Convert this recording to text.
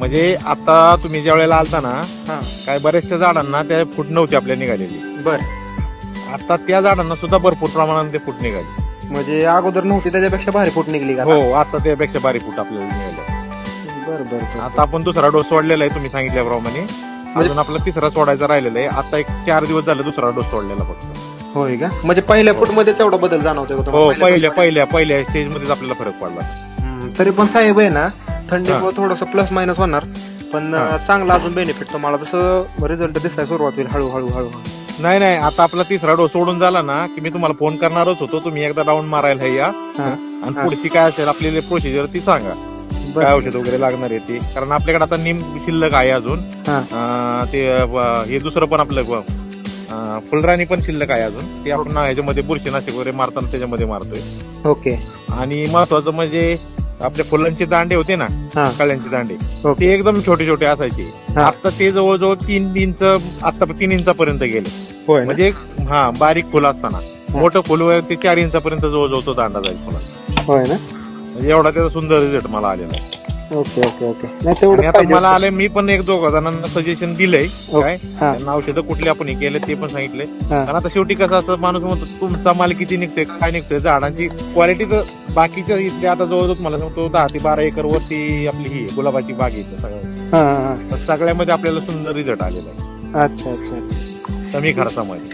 म्हणजे आता तुम्ही ज्या वेळेला आलता ना हा. काय बऱ्याचशा झाडांना त्या फूट नव्हती आपल्या निघालेली. बर. आता त्या झाडांना सुद्धा भरपूर प्रमाणात ते फूट निघाली. म्हणजे अगोदर नव्हती त्याच्यापेक्षा भारी फूट निघली का हो आता त्यापेक्षा बारीक फूट आपल्याला निघाले बर बर बर. आता आपण दुसरा डोस सोडलेला आहे तुम्ही सांगितल्याप्रमाणे. अजून आपला तिसरा सोडायचा राहिलेला आहे. आता एक चार दिवस झाले दुसरा डोस सोडलेला फक्त. होय का? म्हणजे पहिल्या फूटमध्ये तेवढा बदल जाणवतोय का हो तुम्हाला? पहिल्या पहिल्या पहिल्या स्टेज मध्येच आपल्याला फरक पडला. हम्म, तरी पण साहेब आहे ना थंडीमुळे थोडस प्लस मायनस होणार पण चांगला अजून बेनिफिट तुम्हाला. जसं रिझल्ट दिसायला सुरुवात होईल हळूहळू हळू नाही नाही आता आपला तिसरा डोस सोडून झाला ना की मी तुम्हाला फोन करणारच होतो. तुम्ही एकदा राऊंड मारायला या. आणि. पुढची काय असेल आपली प्रोसिजर ती सांगा. काय औषध वगैरे लागणार आहे ते? कारण आपल्याकडे आता निम शिल्लक आहे अजून. हा. ते हे दुसरं पण आपलं फुलराणी पण शिल्लक आहे अजून. ते आपण ह्याच्यामध्ये बुरशीनाशक वगैरे मारताना त्याच्यामध्ये मारतोय. ओके. आणि महत्वाचं म्हणजे आपल्या फुलांचे दांडे होते ना हा. कळ्यांचे दांडे ओके ते एकदम छोटे छोटे असायचे. हा. आता ते जवळजवळ तीन इंच आता तीन इंचापर्यंत गेले. होय ना? म्हणजे हा बारीक फुल असताना. मोठं फुल वगैरे ते चार इंचापर्यंत जवळजवळ तो दांडा जाईल फुला होय ना? म्हणजे एवढा त्याचा सुंदर रिझल्ट मला आलेला आहे. Okay okay okay. नाही आणि आता मला आलंय मी पण एक दोघा जणांना सजेशन दिलंय. काय? हा. त्यांना औषधं कुठली आपण हे केले ते पण सांगितले हा. कारण आता शेवटी कसं असतं माणूस म्हणतो तुमचा माल किती निघतोय काय निघतोय? झाडांची क्वालिटी तर बाकीच्या इथले आता जवळजवळ तुम्हाला सांगतो दहा ते बारा एकर वरती आपली ही आहे, गुलाबाची बाग आहे इथं सगळ्या हा, हा, तर सगळ्यामध्ये आपल्याला सुंदर रिझल्ट आलेला आहे. हा. अच्छा अच्छा अच्छा. कमी खर्चामध्ये